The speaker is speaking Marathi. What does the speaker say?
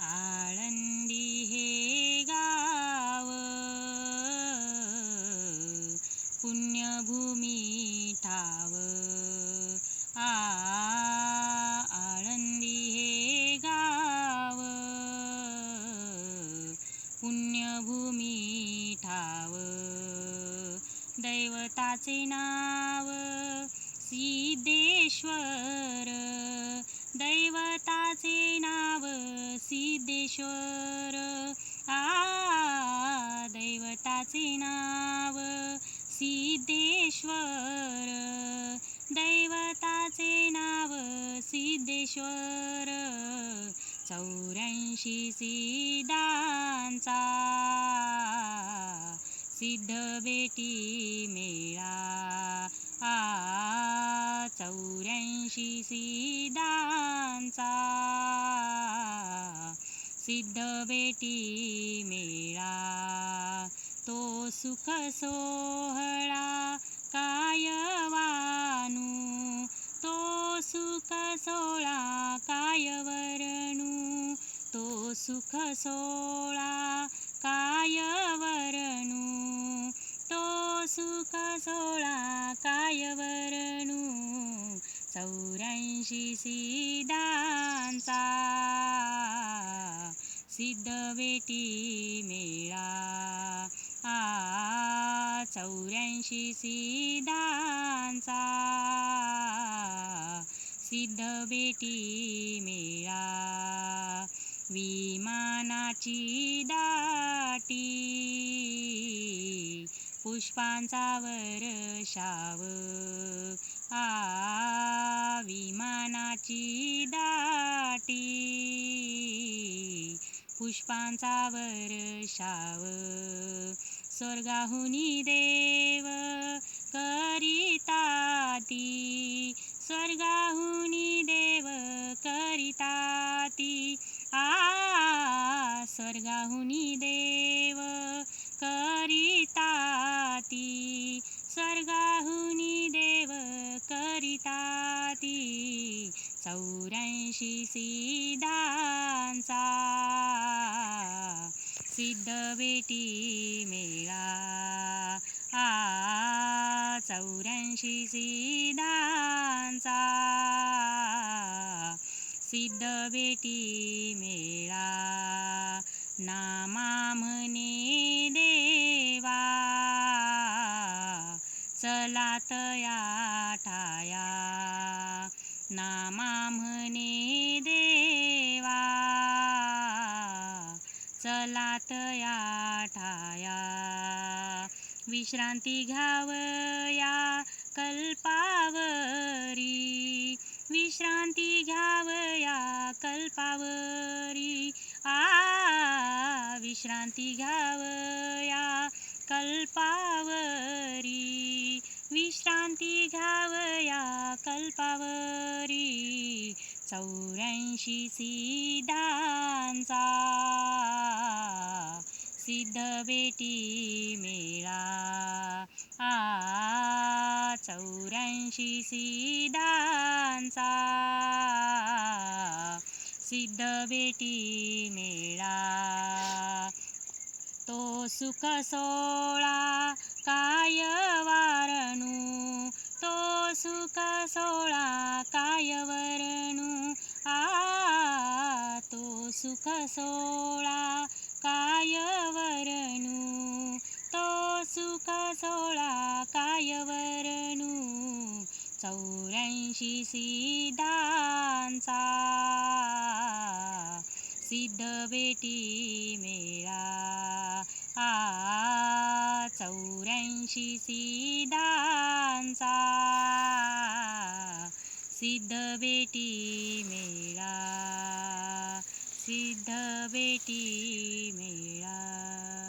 आळंदी हे गाव पुण्यभूमी ठाव. आ आळंदी हे गाव पुण्यभूमी ठाव. दैवताचे नाव सिद्धेश्वर. देवताचे नाव सिद्धेश्वर. आ दैवताचे नाव सिद्धेश्वर. दैवताचे नाव सिद्धेश्वर. चौऱ्याऐंशी सिद्धांचा सिद्ध बेटी मेळा. आ चौऱ्याऐंशी सिद्धांचा सिद्ध बेटी मेळा. तो सुख सोहळा काय वानू? तो सुख सोळा काय वरणू? तो सुख सोळा काय सुका सुख सोळा काय वरणू चौऱ्याऐंशी सिद्धांचा सिद्ध बेटी मेळा. आ चौऱ्याऐंशी सिद्धांचा सिद्ध बेटी मेळा. विमानाची दाटी पुष्पांचा वर्षाव आ विमानाची दाटी. पुष्पांचा वर्षाव स्वर्गाहुनी देव करिता ती स्वर्गाहुनी देव करिता ती आ स्वर्गाहुनी देव करी स्वर्गाहुनी देव करिता ती चौऱ्याऐंशी सिद्धांचा सिद्ध बेटी मेळा. आ चौऱ्याऐंशी सिद्धांचा सिद्ध बेटी मेळा. नामा म्हणे दे चला तया ठाया. नामा म्हणे देवा चला तया ठाया. विश्रांती घ्यावया कल्पावरी विश्रांती घ्यावया कल्पावरी. आ विश्रांती घ्यावया कल्पावरी विश्रांती घ्यावया कल्पावरी. चौऱ्याऐंशी सिद्धांचा सिद्ध बेटी मेळा. आ चौऱ्याऐंशी सिद्धांचा सिद्ध बेटी मेळा. तो सुख सोळा काय वारणू तो सुख सोळा काय वरणू आ तो सुख सोळा काय वरणू तो सुख सोळा काय वरणू चौऱ्याऐंशी सिद्धांचा सिद्ध बेटी मेळा आ चौऱ्याऐंशी सिद्धांचा सिद्ध बेटी मेळा. सिद्ध बेटी मेळा.